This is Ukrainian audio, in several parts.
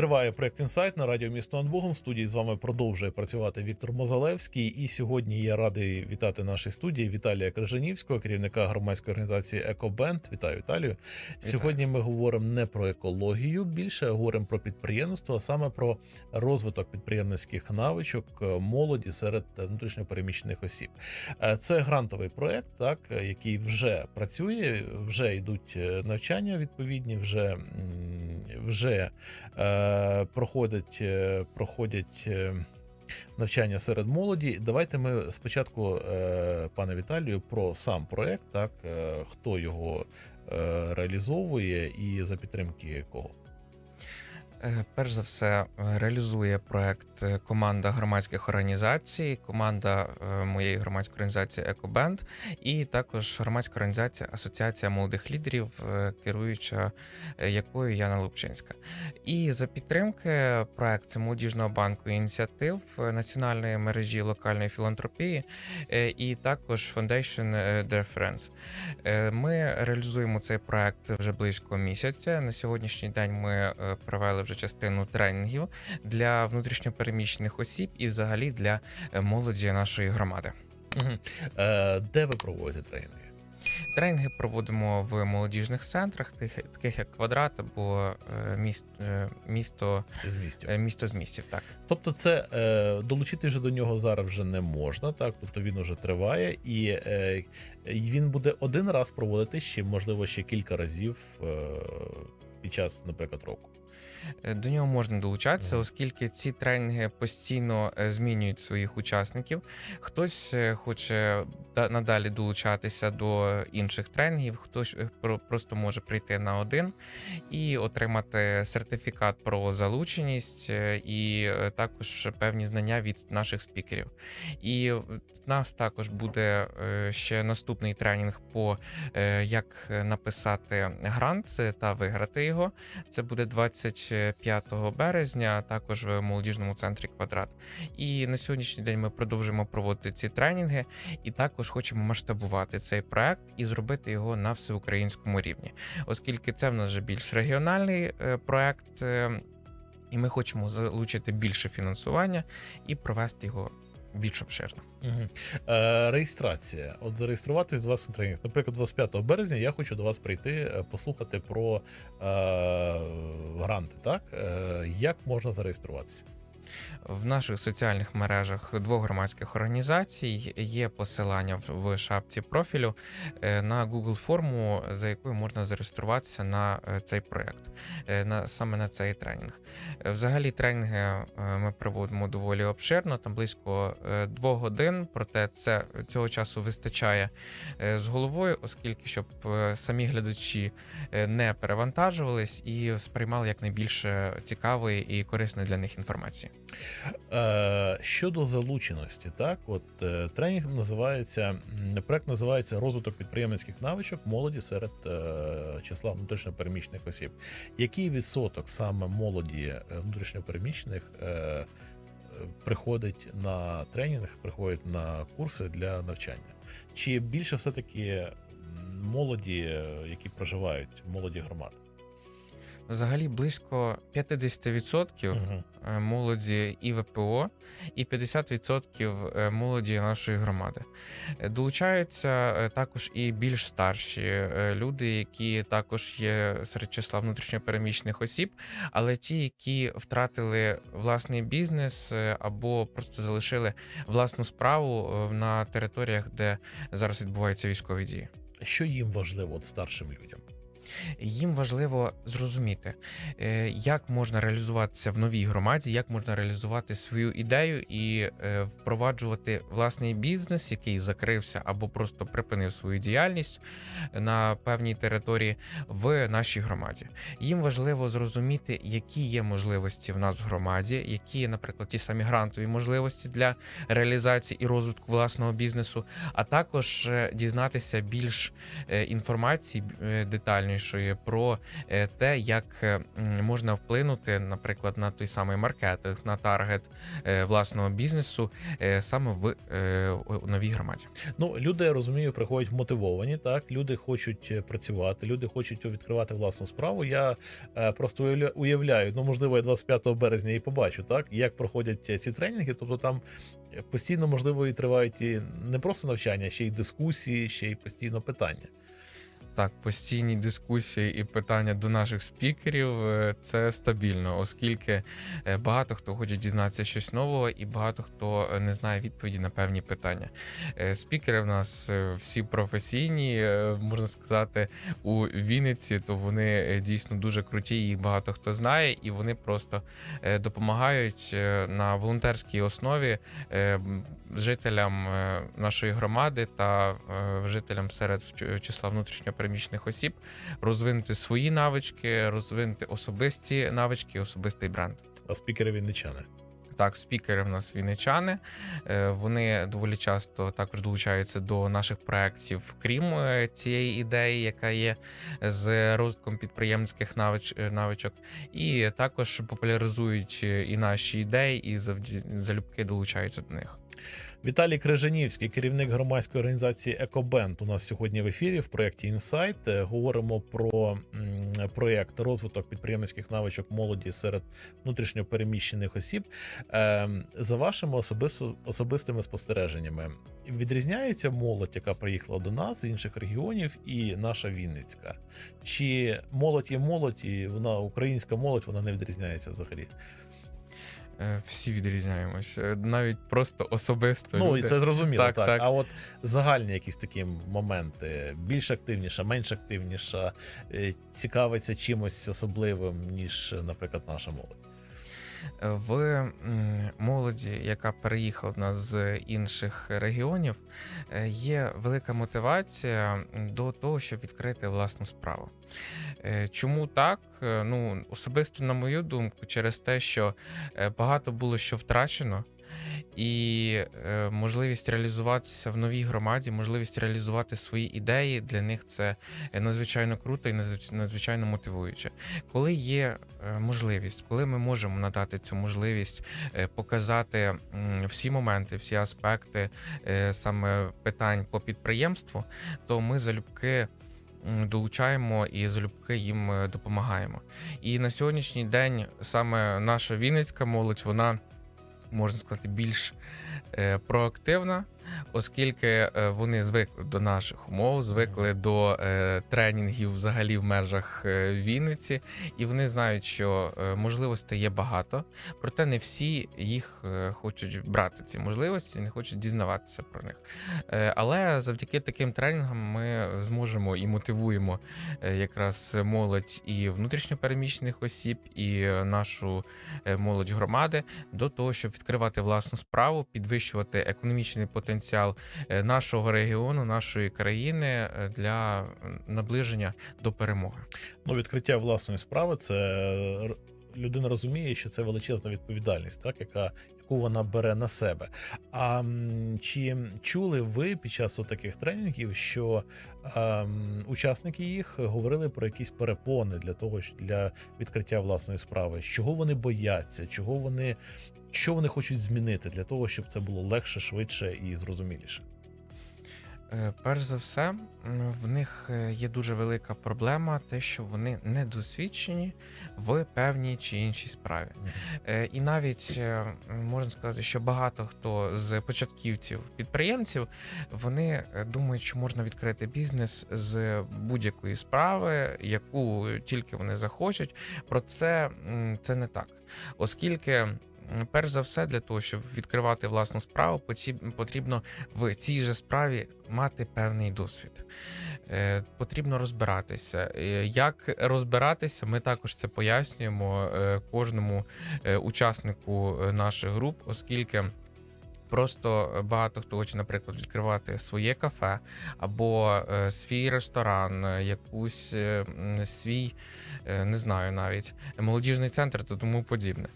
Триває проект інсайт на радіо місто над Богом. В студії з вами продовжує працювати Віктор Мозалевський. І сьогодні я радий вітати нашій студії Віталія Крижанівського, керівника громадської організації Екобенд. Вітаю Віталію. Сьогодні ми говоримо не про екологію, більше а говоримо про підприємництво, а саме про розвиток підприємницьких навичок е, молоді серед внутрішньопереміщених осіб. Е, Це грантовий проект, так е, який вже працює, вже йдуть навчання відповідні, вже, вже е, проходять, е, проходять е, навчання серед молоді. Давайте ми спочатку, е, пане Віталію, про сам проект, так е, хто його е, реалізовує і за підтримки кого. Е, Перш за все, е, реалізує проект е, команда громадських організацій, команда моєї громадської організації Екобенд, і також громадська організація Асоціація молодих лідерів, керуюча якою Яна Лупчинська. І за підтримки проект молодіжного банку ініціатив національної мережі локальної філантропії і також Foundation Dear Friends. Ми реалізуємо цей проект вже близько місяця. На сьогоднішній день ми провели вже частину тренінгів для внутрішньопереміщених осіб і взагалі для е, молоді нашої громади. Е, Де ви проводите тренінги? Тренінги проводимо в молодіжних центрах, таких як квадрат або е, міст, місто, З містів? місто з місців. Так. Тобто, це е, долучити вже до нього зараз вже не можна, так тобто він уже триває, і е, він буде один раз проводити ще, можливо, ще кілька разів е, під час, наприклад, року. Е, До нього можна долучатися, оскільки ці тренінги постійно е, змінюють своїх учасників. Хтось е, хоче надалі долучатися до інших тренінгів, хтось просто може прийти на один і отримати сертифікат про залученість і також певні знання від наших спікерів. І в нас також буде ще наступний тренінг по як написати грант та виграти його. Це буде 25 березня, також в молодіжному центрі Квадрат. І на сьогоднішній день ми продовжуємо проводити ці тренінги, і також хочемо масштабувати цей проект і зробити його на всеукраїнському рівні, оскільки це в нас вже більш регіональний е, проект. е, І ми хочемо залучити більше фінансування і провести його більш обширно. Угу. Е, реєстрація. От зареєструватись до вас на тренінг. Наприклад, 25 березня я хочу до вас прийти, е, послухати про е, гранти. Так е, як можна зареєструватися? В наших соціальних мережах двох громадських організацій є посилання в- шапці профілю е, на Google форму, за якою можна зареєструватися на е, цей проект, е, на саме на цей тренінг. Взагалі, тренінги ми проводимо доволі обширно, там близько двох годин. Проте це цього часу вистачає з головою, оскільки щоб самі глядачі не перевантажувались і сприймали якнайбільше цікавої і корисної для них інформації. Е, щодо залученості, так от е, тренінг називається проект називається розвиток підприємницьких навичок молоді серед е, числа внутрішньопереміщених осіб. Який відсоток саме молоді внутрішньопереміщених приходить на тренінг, приходить на курси для навчання? Чи більше все-таки молоді, е, які проживають, молоді громад? Взагалі близько 50% Мгм. е, молоді і ВПО, і 50% е, молоді нашої громади. Е, Долучаються також і більш старші люди, які також є серед числа внутрішньопереміщених осіб, але ті, які втратили власний бізнес або просто залишили власну справу на територіях, де зараз відбуваються військові дії. Що їм важливо от старшим людям? Їм важливо зрозуміти, е, як можна реалізуватися в новій громаді, як можна реалізувати свою ідею і е, впроваджувати власний бізнес, який закрився або просто припинив свою діяльність на певній території в нашій громаді. Їм важливо зрозуміти, які є можливості в нас в громаді, які є, наприклад, ті самі грантові можливості для реалізації і розвитку власного бізнесу, а також е, дізнатися більш е, інформації е, детальної про е, те, як е, можна вплинути, наприклад, на той самий маркетинг, на таргет е, власного бізнесу саме в новій громаді. Ну, люди, я розумію, приходять вмотивовані. Так, люди хочуть працювати, люди хочуть відкривати власну справу. Я просто уявляю, ну можливо, я 25 березня і побачу, так як проходять ці тренінги. Тобто там постійно, можливо, і тривають і не просто навчання, ще й дискусії, ще й постійно питання. Так, постійні дискусії і питання до наших спікерів е, це стабільно, оскільки е, багато хто хоче дізнатися щось нового, і багато хто е, не знає відповіді на певні питання. Спікери в нас всі професійні, можна сказати, у Вінниці, то вони дійсно дуже круті, їх багато хто знає, і вони просто допомагають на волонтерській основі жителям нашої громади та жителям серед числа внутрішньопереміщених осіб розвинути свої навички, розвинути особисті навички, особистий бренд. А спікери вінничани. Так, спікери в нас вінничани. Е, Вони доволі часто також долучаються до наших проєктів, крім е, цієї ідеї, яка є з розвитком підприємницьких е, навичок, і також популяризують і наші ідеї, і залюбки долучаються до них. Віталій Крижанівський, керівник громадської організації Екобенд, у нас сьогодні в ефірі в проєкті Інсайт. Е, Говоримо про проєкт розвиток підприємницьких навичок молоді серед внутрішньопереміщених осіб. Е, За вашими особистими спостереженнями, відрізняється молодь, яка приїхала до нас з інших регіонів, і наша Вінницька? Чи молодь є молодь, і вона українська молодь, вона не відрізняється взагалі? Е, Всі відрізняємося, навіть просто особисто. Ну і це зрозуміло, так, Так, так. А от загальні якісь такі моменти: більш активніша, менш активніша, е, цікавиться чимось особливим, ніж, наприклад, наша молодь. В молоді, яка переїхала до нас з інших регіонів, е, є велика мотивація до того, щоб відкрити власну справу. Е, Чому так? Е, Ну, особисто, на мою думку, через те, що багато було що втрачено. І е, можливість реалізуватися в новій громаді, можливість реалізувати свої ідеї для них це е, надзвичайно круто і надзвич- надзвичайно мотивуюче. Коли є е, можливість, коли ми можемо надати цю можливість е, показати всі моменти, всі аспекти саме питань по підприємству, то ми залюбки. Долучаємо і залюбки їм допомагаємо. І на сьогоднішній день саме наша вінницька молодь, вона можна сказати, більш е, проактивна, оскільки е, вони звикли до наших умов, звикли до е, тренінгів взагалі в межах е, Вінниці, і вони знають, що можливостей є багато, проте не всі їх хочуть брати ці можливості, не хочуть дізнаватися про них. Але завдяки таким тренінгам ми зможемо і мотивуємо якраз молодь і внутрішньопереміщених осіб, і нашу молодь громади до того, щоб відкривати власну справу, підвищувати економічний потенціал е, нашого регіону, нашої країни е, для наближення до перемоги. Ну, відкриття власної справи це людина розуміє, що це величезна відповідальність, так, яка, яку вона бере на себе. А чи чули ви під час таких тренінгів, що ем, учасники їх говорили про якісь перепони для того, для відкриття власної справи? Чого вони бояться, чого вони, що вони хочуть змінити для того, щоб це було легше, швидше і зрозуміліше? Е, Перш за все, в них е, є дуже велика проблема, те, що вони недосвідчені в певній чи іншій справі. Е, І навіть можна сказати, що багато хто з початківців підприємців вони думають, що можна відкрити бізнес з будь-якої справи, яку тільки вони захочуть. Про це це не так, оскільки. Перш за все, для того, щоб відкривати власну справу, потрібно в цій же справі мати певний досвід. Е, Потрібно розбиратися. Е, Як розбиратися, ми також це пояснюємо е, кожному учаснику наших груп, оскільки. Просто е, багато хто хоче, наприклад, відкривати своє кафе або е, свій ресторан, е, якусь свій, не знаю навіть молодіжний центр та тому подібне.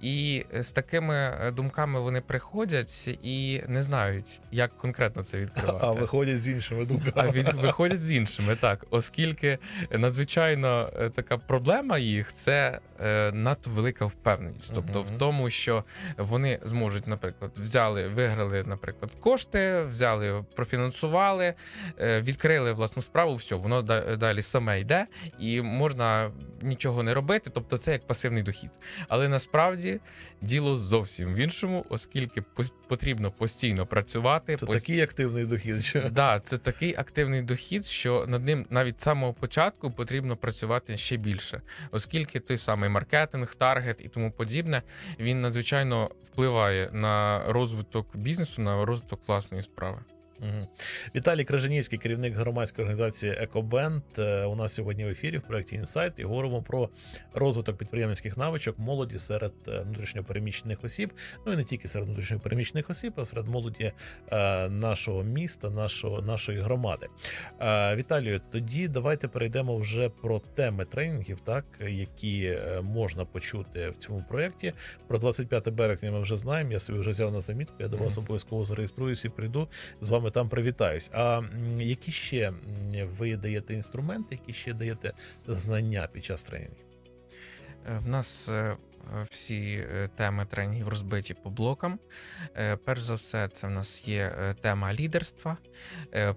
І з такими думками вони приходять і не знають, як конкретно це відкривати. А виходять з іншими думками. А від виходять з іншими, так, оскільки надзвичайно така проблема їх це надто велика впевненість. Тобто, Мгм. в тому, що вони зможуть, наприклад, взяли, виграли, наприклад, кошти, взяли, профінансували, е, відкрили власну справу, все, воно далі саме йде, і можна нічого не робити. Тобто, це як пасивний дохід. Але насправді діло зовсім в іншому, оскільки потрібно постійно працювати, Це пос- такий активний дохід. що- Да, це такий активний дохід, що над ним навіть з самого початку потрібно працювати ще більше, оскільки той самий маркетинг, таргет і тому подібне він надзвичайно впливає на розвиток бізнесу, на розвиток власної справи. Віталій Крижанівський, керівник громадської організації Екобенд. е, У нас сьогодні в ефірі в проєкті Інсайт і говоримо про розвиток підприємницьких навичок молоді серед е, внутрішньопереміщених осіб. Ну і не тільки серед внутрішньопереміщених осіб, а серед молоді е, нашого міста, нашого, нашої громади. Віталію, тоді давайте перейдемо вже про теми тренінгів, так які можна почути в цьому проєкті. Про 25 березня ми вже знаємо. Я собі вже взяв на замітку. Я до вас обов'язково зареєструюсь і прийду з вами там привітаюсь. А які ще ви даєте інструменти, які ще даєте знання під час тренінгів? Е, В нас е, е, всі теми тренінгів розбиті по блокам. Перш за все, це в нас є тема лідерства.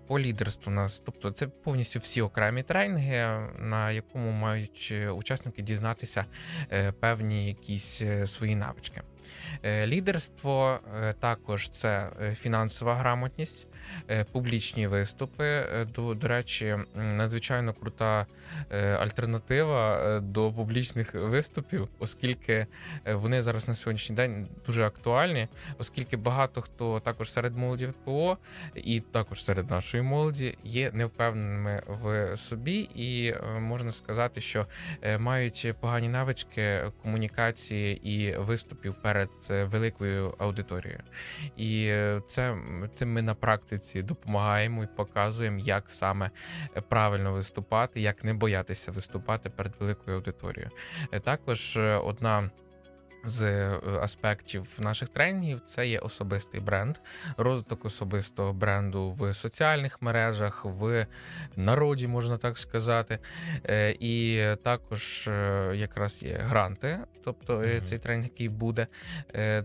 По лідерству у нас, тобто, це повністю всі окремі тренінги, на якому мають учасники дізнатися певні якісь свої навички. Е, Лідерство е, також це е, фінансова грамотність, публічні виступи. До, до речі, надзвичайно крута альтернатива до публічних виступів, оскільки вони зараз на сьогоднішній день дуже актуальні, оскільки багато хто також серед молоді ВПО і також серед нашої молоді є невпевненими в собі, і можна сказати, що мають погані навички комунікації і виступів перед е, великою аудиторією. І е, це цим ми на практиці допомагаємо і показуємо, як саме е, правильно виступати, як не боятися виступати перед великою аудиторією. Також одна. З е, аспектів наших тренінгів це є особистий бренд, розвиток особистого бренду в соціальних мережах, в народі, можна так сказати. Е, І також е, якраз є гранти, тобто е, Мгм. цей тренінг, який буде.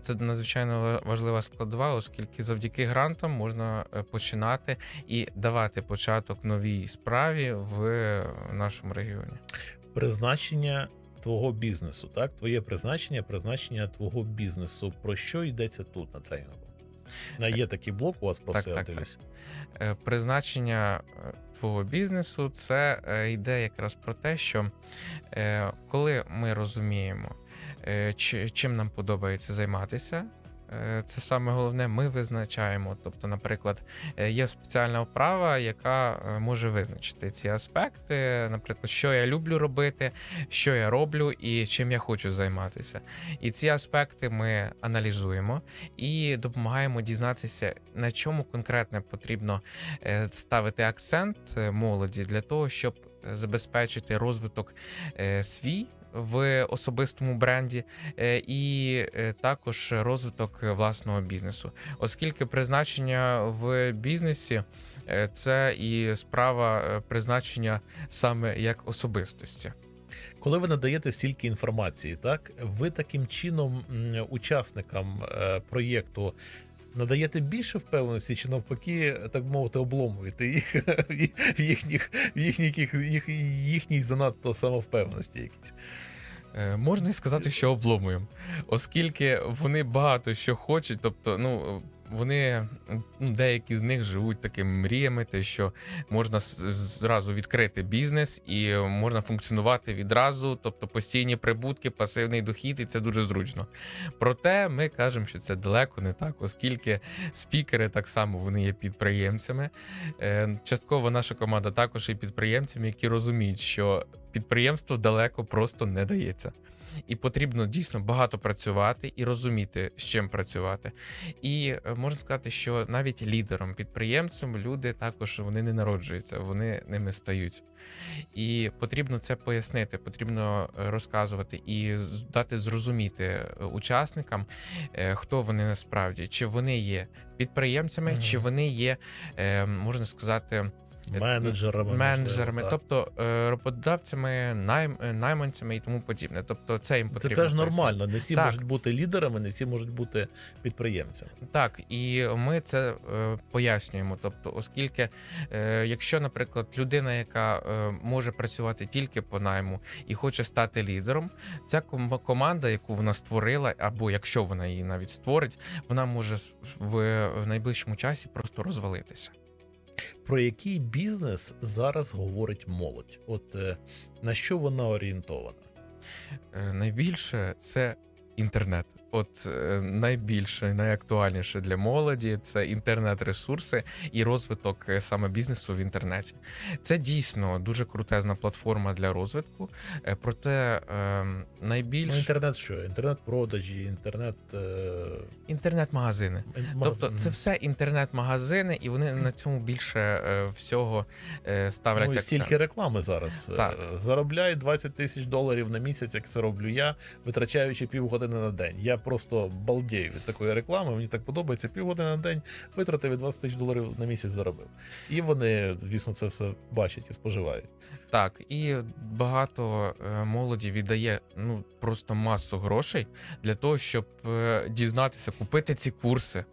Це надзвичайно важлива складова, оскільки завдяки грантам можна починати і давати початок новій справі в нашому регіоні. Призначення твого бізнесу, так? Твоє призначення, призначення твого бізнесу. Про що йдеться тут на тренінгу? Є такий блок у вас просто Так, я так, дивлюсь. Е, Призначення е, твого бізнесу це е, йде якраз про те, що коли ми розуміємо, чим нам подобається займатися. Е, Це саме головне, ми визначаємо. Тобто, наприклад, е, є спеціальна вправа, яка е, може визначити ці аспекти, наприклад, що я люблю робити, що я роблю і чим я хочу займатися. І ці аспекти ми аналізуємо і допомагаємо дізнатися, на чому конкретно потрібно ставити акцент молоді для того, щоб забезпечити розвиток свій. В особистому бренді е, і е, також розвиток власного бізнесу, оскільки призначення в бізнесі е, це і справа призначення саме як особистості. Коли ви надаєте стільки інформації, так ви таким чином учасникам проєкту надаєте більше впевненості, чи навпаки, так мовити, обломуєте їх в їхніх в їхніх їх, їхніх занадто самовпевненості якісь. Е, Можна і сказати, що обломуємо, оскільки вони багато що хочуть, тобто, ну. Вони ну, деякі з них живуть такими мріями, те, що можна зразу відкрити бізнес і можна функціонувати відразу, тобто постійні прибутки, пасивний дохід, і це дуже зручно. Проте ми кажемо, що це далеко не так, оскільки спікери так само вони є підприємцями. Е, Частково наша команда також є підприємцями, які розуміють, що підприємство далеко просто не дається. І потрібно дійсно багато працювати і розуміти, з чим працювати. І е, можна сказати, що навіть лідером, підприємцем люди також вони не народжуються, вони ними стають. І потрібно це пояснити, потрібно е, розказувати і дати зрозуміти е, учасникам, хто вони насправді, чи вони є підприємцями, Мгм. чи вони є, можна сказати, Менеджерами, менеджерами, можливо, тобто е, роботодавцями, найм, е, найманцями і тому подібне. Тобто, це їм Це теж нормально. Не всі Так. можуть бути лідерами, не всі можуть бути підприємцями. Так, і ми це е, пояснюємо. Тобто, оскільки, якщо, наприклад, людина, яка може працювати тільки по найму і хоче стати лідером, ця ком- команда, яку вона створила, або якщо вона її навіть створить, вона може в найближчому часі просто розвалитися. Про який бізнес зараз говорить молодь? От е, на що вона орієнтована? Е, Найбільше це інтернет. От е, найбільше, найактуальніше для молоді це інтернет-ресурси і розвиток е, саме бізнесу в інтернеті. Це дійсно дуже крутезна платформа для розвитку. е, Проте е, найбільш Ну, інтернет що? Інтернет-продажі, інтернет. Інтернет-магазини. Тобто, це все інтернет-магазини, і вони на цьому більше всього ставлять Ну, і акцент. стільки реклами зараз. Так. Заробляй 20 тисяч доларів на місяць, як це роблю я, витрачаючи півгодини на день. Я просто балдею від такої реклами. Мені так подобається. Півгодини на день витратив і 20 тисяч доларів на місяць заробив. І вони, звісно, це все бачать і споживають. Так, і багато е, молоді віддає ну просто масу грошей для того, щоб е, дізнатися, купити ці курси,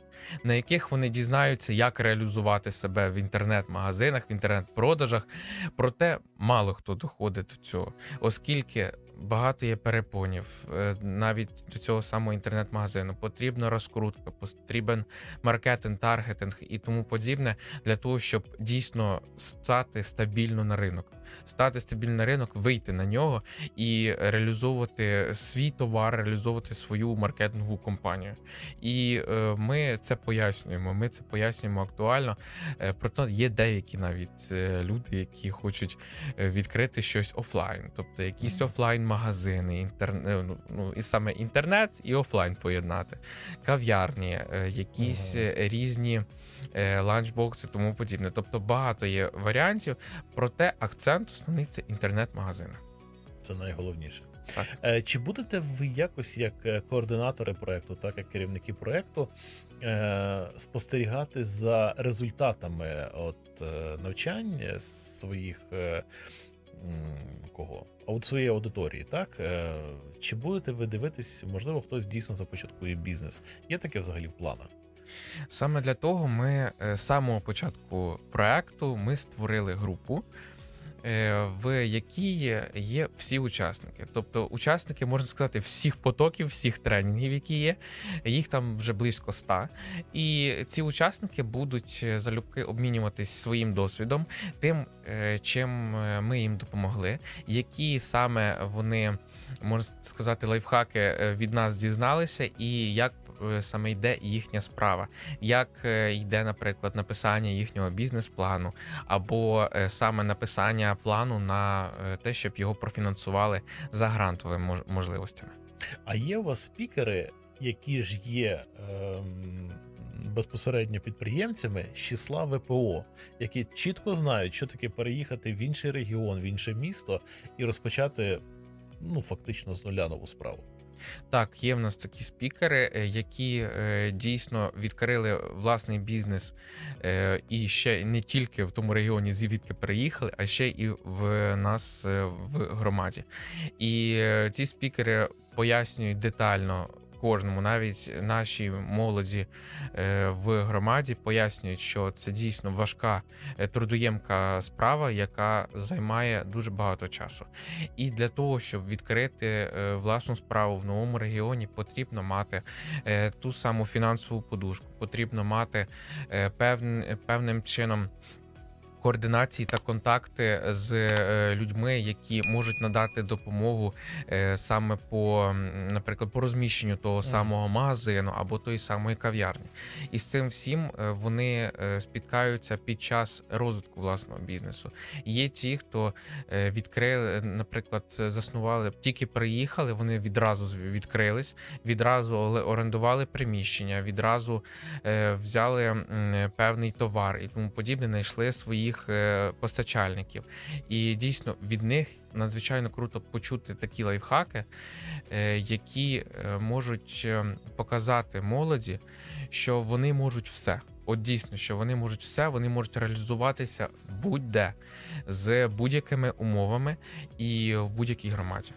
на яких вони дізнаються, як реалізувати себе в інтернет-магазинах, в інтернет-продажах. Проте мало хто доходить до цього, оскільки. Багато є перепонів Е, навіть до цього самого інтернет-магазину. Потрібна розкрутка, потрібен маркетинг, таргетинг і тому подібне для того, щоб дійсно стати стабільно на ринок стати стабільно на ринок, вийти на нього і реалізовувати свій товар, реалізовувати свою маркетингову компанію. І е, ми це пояснюємо. Ми це пояснюємо актуально. Е, проте є деякі навіть е, люди, які хочуть відкрити щось офлайн, тобто якісь офлайн-магазини, інтернет, ну, ну і саме інтернет і офлайн поєднати, кав'ярні, якісь різні. Ланчбокси, тому подібне. Тобто багато є варіантів, проте акцент основний це інтернет-магазини. Це найголовніше. Так. Е, Чи будете ви якось як е, координатори проекту, так як керівники проекту, е, спостерігати за результатами от навчань своїх кого? А от своєї аудиторії, так? Чи будете ви дивитись, можливо, хтось дійсно започаткує бізнес? Є таке взагалі в планах? Саме для того ми з самого початку проекту ми створили групу. Е, В якій є всі учасники, тобто учасники, можна сказати, всіх потоків, всіх тренінгів, які є, їх там вже близько ста. І ці учасники будуть е, залюбки обмінюватись своїм досвідом, тим, е, чим ми їм допомогли, які саме вони можна сказати, лайфхаки е, від нас дізналися, і як е, саме йде їхня справа, як е, йде, наприклад, написання їхнього бізнес-плану, або е, саме написання плану на е, те, щоб його профінансували за грантовими можливостями. А є у вас спікери, які ж є ем, безпосередньо підприємцями з числа ВПО, які чітко знають, що таке переїхати в інший регіон, в інше місто і розпочати ну фактично з нуля нову справу. Так, є в нас такі спікери, е, які е, дійсно відкрили власний бізнес е, і ще не тільки в тому регіоні, звідки переїхали, а ще і в нас в громаді. І ці спікери пояснюють детально. Кожному, навіть нашій молоді е, в громаді, пояснюють, що це дійсно важка е, трудоємка справа, яка займає дуже багато часу. І для того, щоб відкрити е, власну справу в новому регіоні, потрібно мати ту саму фінансову подушку, потрібно мати певним чином. Координації та контакти з е, людьми, які можуть надати допомогу е, саме по, наприклад, по розміщенню того самого магазину або тої самої кав'ярні. І з цим всім е, вони спіткаються під час розвитку власного бізнесу. Є ті, хто відкрили, наприклад, заснували, тільки приїхали, вони відразу відкрились, відразу орендували приміщення, відразу взяли певний товар і тому подібне, знайшли своїх е, постачальників. І дійсно від них надзвичайно круто почути такі лайфхаки, е, які е, можуть показати молоді, що вони можуть все. От дійсно, що вони можуть все, вони можуть реалізуватися будь-де з будь-якими умовами і в будь-якій громаді.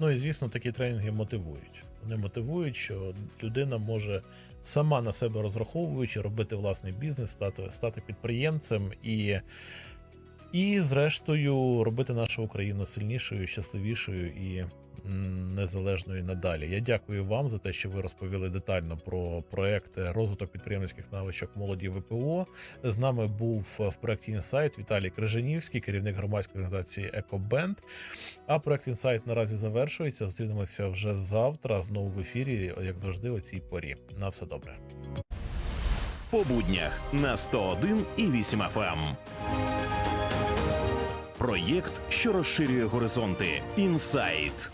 Ну і звісно, такі тренінги мотивують. Вони мотивують, що людина може сама на себе розраховуючи, робити власний бізнес, стати, стати підприємцем і, і, зрештою, робити нашу Україну сильнішою, щасливішою і незалежною надалі. Я дякую вам за те, що ви розповіли детально про проект розвиток підприємницьких навичок молоді ВПО. З нами був в проєкті Інсайт Віталій Крижанівський, керівник громадської організації Екобенд. А проект Інсайт наразі завершується. Зустрінемося вже завтра. Знову в ефірі, як завжди, о цій порі. На все добре. по буднях на 101 і 8 FM. Проєкт, що розширює горизонти. Інсайт.